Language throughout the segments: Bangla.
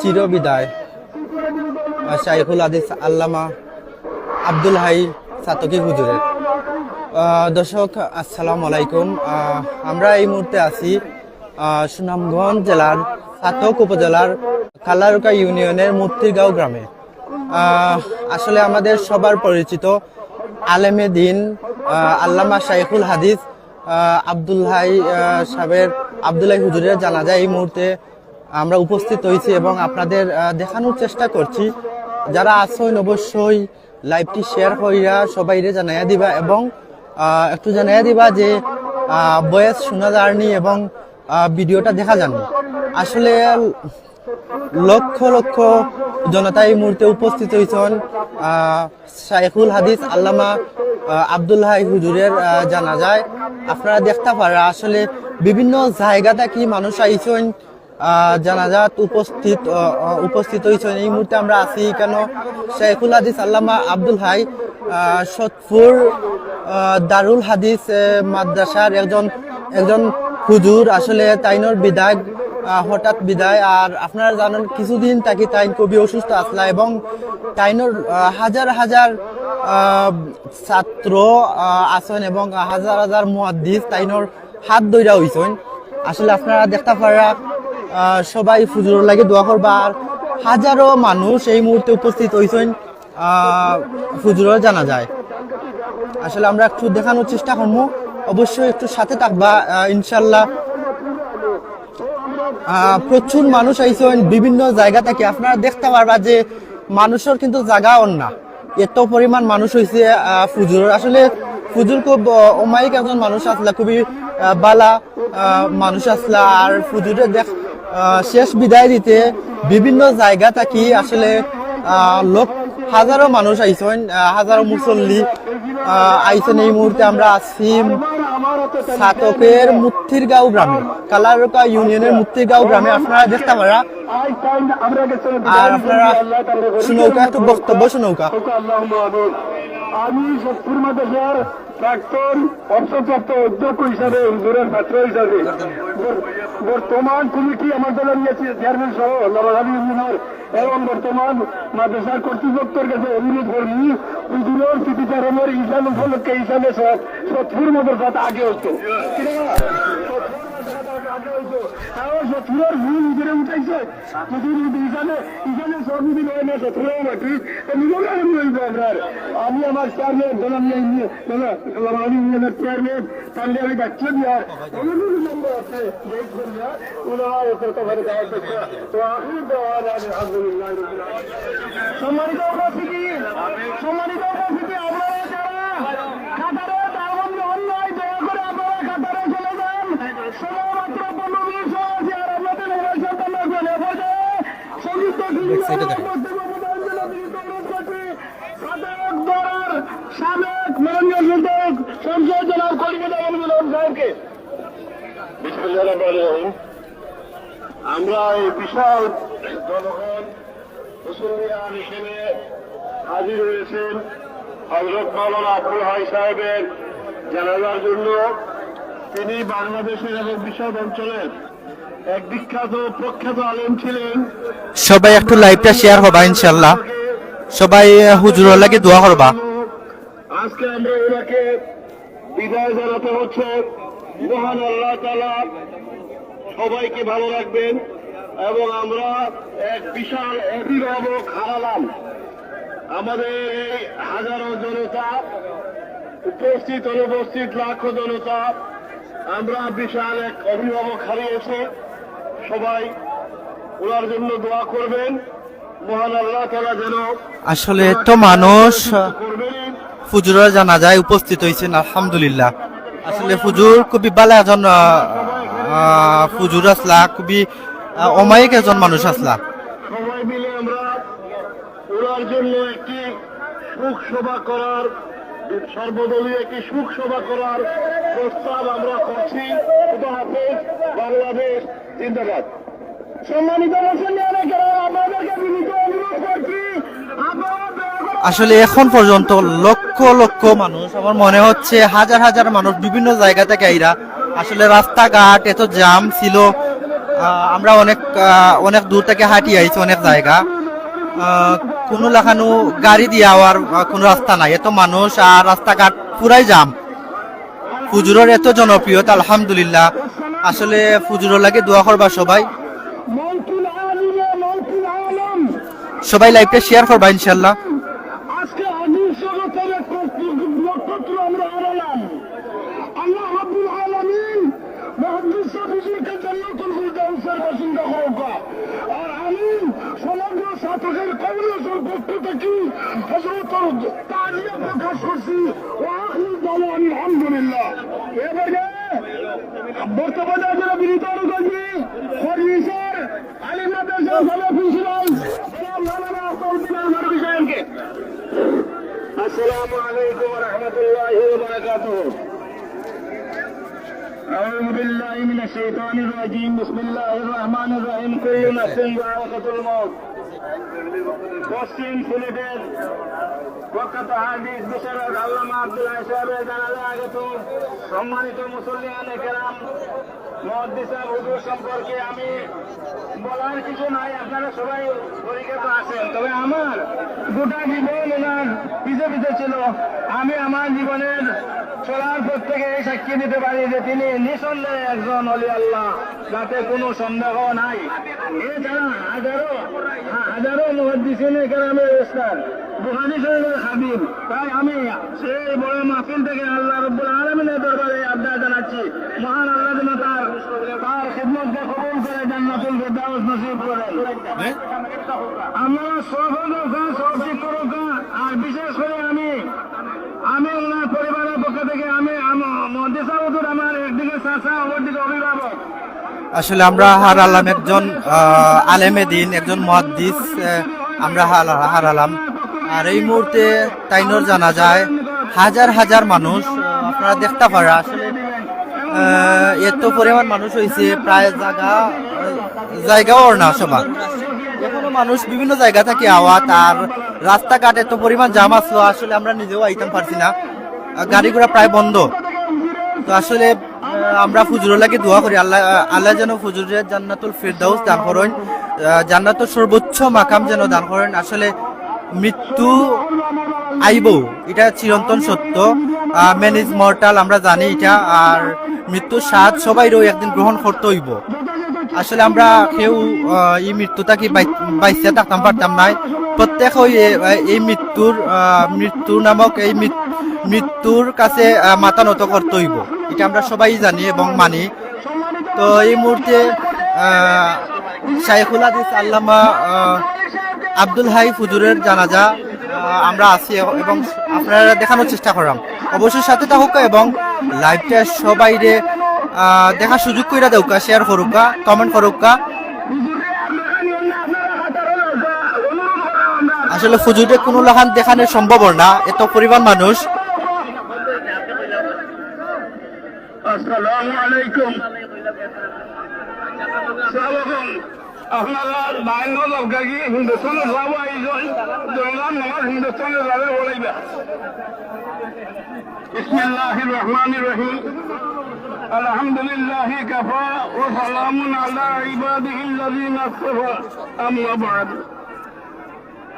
চিরবিদায়। আহ, শাইখুল হাদিস আল্লামা আব্দুল হাই সাতকি হুজুরের। দর্শক আসসালামু আলাইকুম। আমরা এই মুহূর্তে আছি সুনামগঞ্জ জেলার সাতক উপজেলার কালারুকা ইউনিয়নের মুক্তিরগাঁও গ্রামে। আসলে আমাদের সবার পরিচিত আলেমে দিন আল্লামা শাইখুল হাদিস আহ, আব্দুল হাই আহ, সাহেবের আব্দুল্লাহ হুজুরের জানাজা এই মুহূর্তে আমরা উপস্থিত হয়েছি এবং আপনাদের দেখানোর চেষ্টা করছি। যারা আসেন অবশ্যই লাইভটি শেয়ার করিয়া সবাইরে জানাইয়া দিবা এবং একটু জানাইয়া দিবা যে বয়স শোনা যায়নি এবং ভিডিওটা দেখা যায়নি আসলে লক্ষ লক্ষ জনতা এই মুহূর্তে উপস্থিত হয়েছেন শাইখুল হাদিস আল্লামা আব্দুল্লাহ হুজুরের জানা যায় আপনারা দেখতে পারা আসলে বিভিন্ন জায়গাটা কি মানুষ আইছেন জানাজাত উপস্থিত উপস্থিত হয়েছেন। এই মুহূর্তে আমরা আছি কেন? শেখুল হাদিস আল্লামা আব্দুল হাই আহ, সতপুর দারুল হাদিস মাদ্রাসার একজন একজন হুজুর। আসলে তাইনর বিদায় হঠাৎ বিদায়। আর আপনারা জানেন কিছুদিন তাকে তাইন খুবই অসুস্থ আসলা এবং তাইনর হাজার হাজার ছাত্র আছেন এবং হাজার হাজার মুহাদ্দিস তাইনর হাত দৈরা হইছেন। আসলে আপনারা দেখতে পারা সবাই ফুজুর লাগে দোয়া করবা। আর হাজারো মানুষ এই মুহূর্তে উপস্থিত হইছেন ফুজুরও জানা যায় আসলে আমরা একটু দেখানোর চেষ্টা করব। অবশ্যই একটু সাথে থাকবা ইনশাল্লাহ। প্রচুর মানুষ আইসেন বিভিন্ন জায়গা থেকে। আপনারা দেখতে পারবা যে মানুষের কিন্তু জায়গা না এত পরিমাণ মানুষ হয়েছে ফুজুর আসলে ফুজুর খুব অমায়িক একজন মানুষ আসলা, খুবই বালা মানুষ আসলা। আর ফুজুরের দেখ শেষ বিদায় দিতে বিভিন্ন জায়গা থাকি আসলে লোক হাজারো মানুষ আইছেন আহ, হাজারো মুসল্লি আহ, আইছেন। এই মুহূর্তে আমরা আছি সাতকের মুক্তিরগাঁও গ্রামে কালারকা ইউনিয়নের মুক্তিরগাঁও গ্রামে। আপনারা দেখতে পারা। আর আপনারা শুনৌকা একটু বক্তব্য শুনৌকা। প্রাক্তন অর্থপ্রাপ্ত অধ্যক্ষ হিসাবে দূরের ছাত্র হিসাবে। বর্তমান কমিটি আমার দলের নিয়েছে চেয়ারম্যান সহ নবাবী ইউনিয়নের এবং বর্তমান মাদ্রাসার কর্তৃপক্ষের কাছে অনুরোধ করি হুজুরের স্মৃতিচারণের ইসলাম উপলক্ষে হিসাবে সৎ মাদ্রাসাত আগে হতো। সত্তরের ভুল হুজুরে উঠাইছে হুজুর ইসানে ইসানে সব দিন হয় না সত্তরের মাটি নিজেকে আমি হইব আপনার আমি আমার চেয়ারম্যান দলাম আমি ইউনিয়নের চেয়ারম্যান তাহলে আমি যাচ্ছি আর অনেকগুলো নম্বর আছে দেখ করিয়া ওনারা ওদের তোমার দেওয়ার চেষ্টা তো আমি দেওয়ার আলহামদুলিল্লাহ সম্মানিত উপস্থিতি সম্মানিত উপস্থিতি আপনারা যারা কাতারে তার মধ্যে অন্যায় দয়া করে আপনারা কাতারে চলে যান শুধুমাত্র পনেরো মিনিট আছে আর আপনাদের নির্বাচন চলে পড়ে আমরা এই বিশাল জনগণ মুসলমান হিসেবে হাজির হয়েছেন হজরত মাওলানা আব্দুল হাই সাহেবের জানাজার জন্য। তিনি বাংলাদেশের এবং বিশাল অঞ্চলের এক বিখ্যাত প্রখ্যাত আলেম ছিলেন। সবাই একটু লাইভটা শেয়ার হবা ইনশাল্লাহ সবাই হুজুর লাগে দোয়া করবা। আজকে আমরা ওনাকে বিদায় জানাতে হচ্ছে। মহান আল্লাহ তালা সবাইকে ভালো রাখবেন এবং আমরা এক বিশাল অভিভাবক হারালাম। আমাদের এই হাজারো জনতা উপস্থিত অনুপস্থিত লাখো জনতা আমরা বিশাল এক অভিভাবক হারিয়েছে। সবাই ওনার জন্য দোয়া করবেন। মহান আল্লাহ তালা যেন আসলে তো মানুষ ফুজুরের জানা যায় উপস্থিত হয়েছেন আলহামদুলিল্লাহ। আসলে ফুজুর খুবই ভালো আহ, ফুজুর আসলা খুবই অমায়িক একজন মানুষ আসলা। সবাই মিলে আমরা ওনার জন্য একটি সুখ সভা করার সর্বদলীয় একটি সুখ সভা করার প্রস্তাব আমরা করছি হাফেজ, বাংলাদেশ জিন্দাবাদ। সম্মানিত আসলে এখন পর্যন্ত লক্ষ লক্ষ মানুষ, আমার মনে হচ্ছে হাজার হাজার মানুষ বিভিন্ন জায়গা থেকে আইরা আসলে রাস্তাঘাট এত জাম ছিল। আমরা অনেক অনেক দূর থেকে হাঁটি আইছি অনেক জায়গা। কোনো লাখানো গাড়ি দিয়ে আওয়ার কোন রাস্তা নাই। এত মানুষ আর রাস্তাঘাট পুরাই জাম। ফুজুরের এত জনপ্রিয়তা আলহামদুলিল্লাহ। আসলে ফুজুরের লাগে দোয়া করবা সবাই। সবাই লাইভটা শেয়ার করবা ইনশাল্লাহ। কংগ্রেসের পক্ষ থেকে হজরত তাজিয়া প্রকাশ করছি ও আখির দল আলহামদুলিল্লাহ এবারে বর্তমানে আমরা বিনীত অনুকল্পি ফরমিসর আলিম মাদ্রাসা সালে প্রিন্সিপাল জনাব মাওলানা আসাদুদ্দিন আহমদ বিষয়কে السلام عليكم ورحمة الله وبركاته أعوذ بالله من الشيطان الرجيم بسم الله الرحمن الرحيم كل نفس ذائقة الموت পশ্চিম সিলেটের প্রখ্যাত হাদিস বিশারদ আল্লামা আব্দুল সাহেবের জানালে আগত সম্মানিত মুসল্লিয়ান কেরাম মহাদিসা হুজুর সম্পর্কে আমি বলার কিছু নাই, আপনারা সবাই পরিচিত আছেন। তবে আমার গোটা জীবন ওনার পিছে পিছে ছিল। আমি আমার জীবনের চলার পর থেকে এই সাক্ষী দিতে পারি যে তিনি নিঃসন্দেহে একজন অলি আল্লাহ, যাতে কোনো সন্দেহ নাই। এছাড়া হাজারো হাজারো মহাদিসিনে কেরামের স্থান বুহারি শরীরের হাবিব। তাই আমি সেই বড় মাহফিল থেকে আল্লাহ রব্বুল আলমিনের দরবারে আবদার জানাচ্ছি। মহান আল্লাহ যেন তার তার খিদমতকে কবুল করে জান্নাতুল আমরা আর বিশেষ করে আমি আমি ওনার পরিবারের পক্ষ থেকে আমি মহাদিসা আমার একদিকে চাচা, অপরদিকে অভিভাবক। আসলে আমরা হার আলাম একজন আলেমে দিন, একজন মহাদ্দিস আমরা হার আলাম। আর এই মুহূর্তে তাইনর জানা যায় হাজার হাজার মানুষ আপনারা দেখতে পারা, আসলে এত পরিমাণ মানুষ হয়েছে প্রায় জায়গা জায়গাও না সবার এখনও মানুষ বিভিন্ন জায়গা থেকে আওয়াত, আর রাস্তাঘাট এত পরিমাণ জাম আসলো, আসলে আমরা নিজেও আইতাম পারছি না। গাড়ি ঘোড়া প্রায় বন্ধ। তো আসলে আমরা ফুজুরের লাগে দোয়া করি। আল্লাহ আল্লাহ যেন ফুজুরের জান্নাতুল ফিরদাউস দান করেন আহ, জান্নাতুল সর্বোচ্চ মাকাম যেন দান করেন। আসলে মৃত্যু আইব এটা চিরন্তন সত্য। ম্যান ইজ মর্টাল আমরা জানি এটা। আর মৃত্যুর স্বাদ সবাই একদিন গ্রহণ করতে হইব। আসলে আমরা কেউ এই মৃত্যুটাকে বাইসে থাকতাম পারতাম নাই। প্রত্যেক এই মৃত্যুর মৃত্যু নামক এই মৃত- মৃত্যুর কাছে মাথা নত করতে হইব। এটা আমরা সবাই জানি এবং মানি। তো এই মুহূর্তে শাইখুল হাদিস আল্লামা আব্দুল হাই ফুজুরের জানাজা আমরা আছি এবং আপনারা দেখানোর চেষ্টা করলাম। অবশ্যই সাথে থাকুক এবং লাইভটা সবাইরে আহ, দেখার সুযোগ কইরা দেউকা শেয়ার করুকা কমেন্ট করুকা। আসলে ফুজুরে কোনো লাখান দেখানো সম্ভব না। এত পরিমাণ মানুষ। আসসালামু আলাইকুম সালাম আপনারা বাইন লগাগি হিন্দুস্তানের যাবো আইজন জনগণ আমার হিন্দুস্তানের যাবে বলাইবা بسم الله الرحمن الرحيم الحمد لله كفى وسلام على عباده الذين اصطفى أما بعد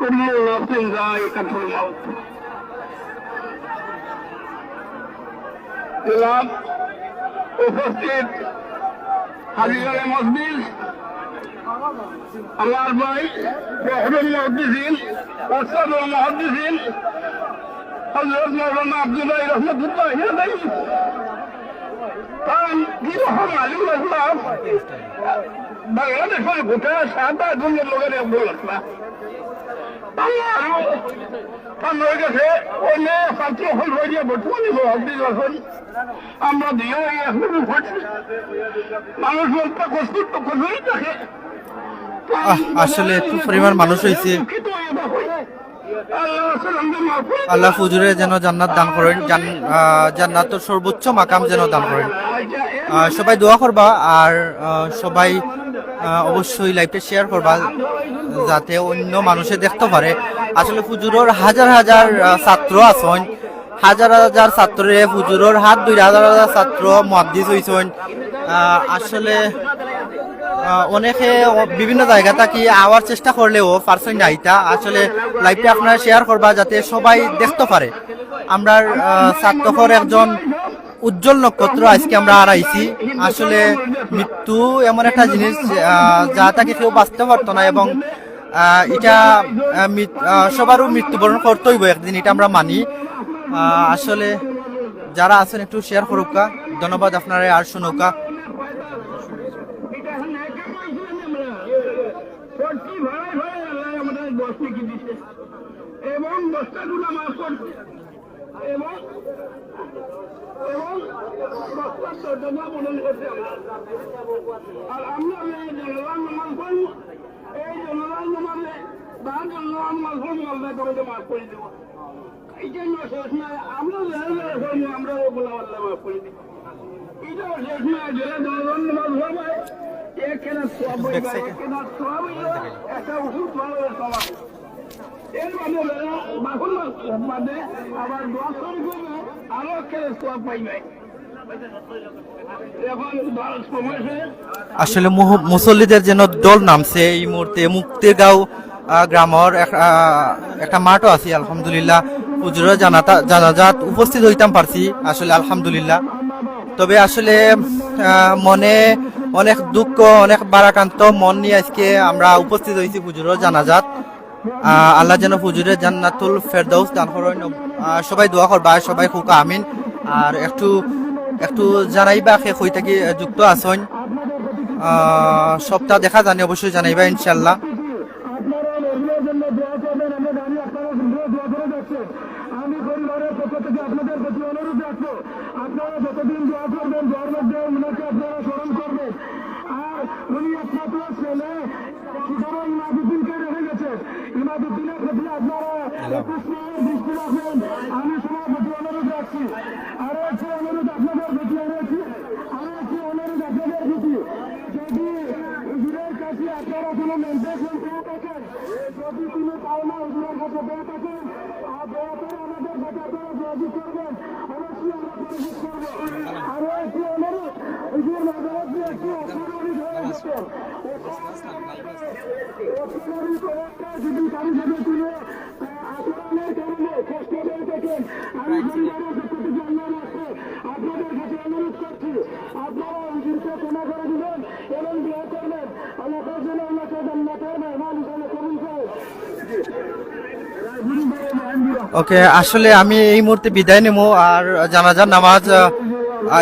كل نفس ذائقة الموت জনাব উপস্থিত হাজিরালে মসজিদ আমার ভাই রহরুল মহদ্দিসিন ওস্তাদ মহদ্দিসিন হজরত মৌলানা আব্দুল্লাহ রহমতুল্লাহ কারণ কি রকম আলিম আসলাম বাংলাদেশের গোটা আট জনের লোকের আসলাম আল্লাহ আসলে এত পরিমাণ মানুষ হয়েছে। আল্লাহ ফুজুরে যেন জান্নাত দান করেন জান- আহ, সর্বোচ্চ মাকাম যেন দান করেন। সবাই দোয়া করবা আর সবাই অবশ্যই লাইভটা শেয়ার করবা। যাতে অন্য মানুষে দেখতে পারে। আসলে ফুজুরের হাজার হাজার ছাত্র আছেন। হাজার হাজার ছাত্রে ফুজুরের হাত দুই হাজার হাজার ছাত্র মহাদ্দিস হয়েছেন আসলে অনেকে বিভিন্ন জায়গা থাকি আওয়ার চেষ্টা করলেও পারছেন না এটা। আসলে লাইভটা আপনারা শেয়ার করবা যাতে সবাই দেখতে পারে। আমরা ছাত্রকর একজন উজ্জ্বল নক্ষত্র আজকে আমরা হারাইছি। আসলে মৃত্যু এমন একটা জিনিস যা তাকে কেউ বাঁচতে পারতো না এবং এটা সবারও মৃত্যুবরণ করতেই হইব একদিন এটা আমরা মানি। আসলে যারা আছেন একটু শেয়ার করুকা ধন্যবাদ আপনারা, আর শুনুকা এবং আমরা। আর আমরা এই জনগণ নামাজ নামাজে বা জনগণ নামাজ পড়ব আল্লাহ তোমাকে মাফ করে দেবো এই জন্য শেষ নয় আমরা আমরা মাফ করে এটাও শেষ নয় সব সব একটা ওষুধ সবাই এর মানে আবার দশ করে আরও সব পাইবে আসলে মুসল্লিদের যেন দল নামছে এই মুহূর্তে মুক্তিগাঁও আহ, গ্রামের এক- একটা মাঠও আছে আলহামদুলিল্লাহ। হুজুরের জানাতা জানাজাত উপস্থিত হইতাম পারছি আসলে আলহামদুলিল্লাহ। তবে আসলে মনে অনেক দুঃখ অনেক বারাকান্ত মন নিয়ে আজকে আমরা উপস্থিত হয়েছি হুজুরের জানাজাত। আল্লাহ যেন হুজুরের জান্নাতুল ফেরদাউস দান সবাই দোয়া করবা সবাই খুকা আমিন। আর একটু একটু জানাইবা সে হই থাকি যুক্ত আছেন? সপ্তাহ দেখা জানি, অবশ্যই জানাইবা ইনশাল্লাহ আপনারা যতদিন আপনারা স্মরণ করবেন। আর প্রতি আপনারা আমি কাছে আপনারা কোনো মেন্টেশন পেয়ে থাকেন যদি কোনো পাওনা হুজুরের কাছে পেয়ে থাকেন আর দয়া করে আমাদের কাছে আপনারা যোগাযোগ করবেন। অবশ্যই আমরা যোগাযোগ করব। আরও একটি অনুরোধ, হুজুর মাদারতে একটি অসুবিধি ধরে গেছেন অসুবিধি কয়েকটা যদি সাথে পক্ষ থেকে আল্লাহ রাখব আপনাদের কাছে অনুরোধ করছি আপনারা হুজুরকে ক্ষমা করে দিবেন এবং দোয়া করবেন আল্লাহ যেন আল্লাহকে জান্নাতের মেহমান হিসেবে কবুল করে ওকে, আসলে আমি এই মুহূর্তে বিদায় নেব আর জানাজার নামাজ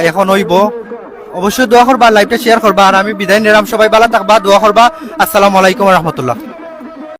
এখন হইব। অবশ্যই দোয়া করবা, লাইভটা শেয়ার করবা, আর আমি বিদায় নিলাম। সবাই ভালো থাকবা, দোয়া করবা। আসসালামু আলাইকুম রহমতুল্লাহ।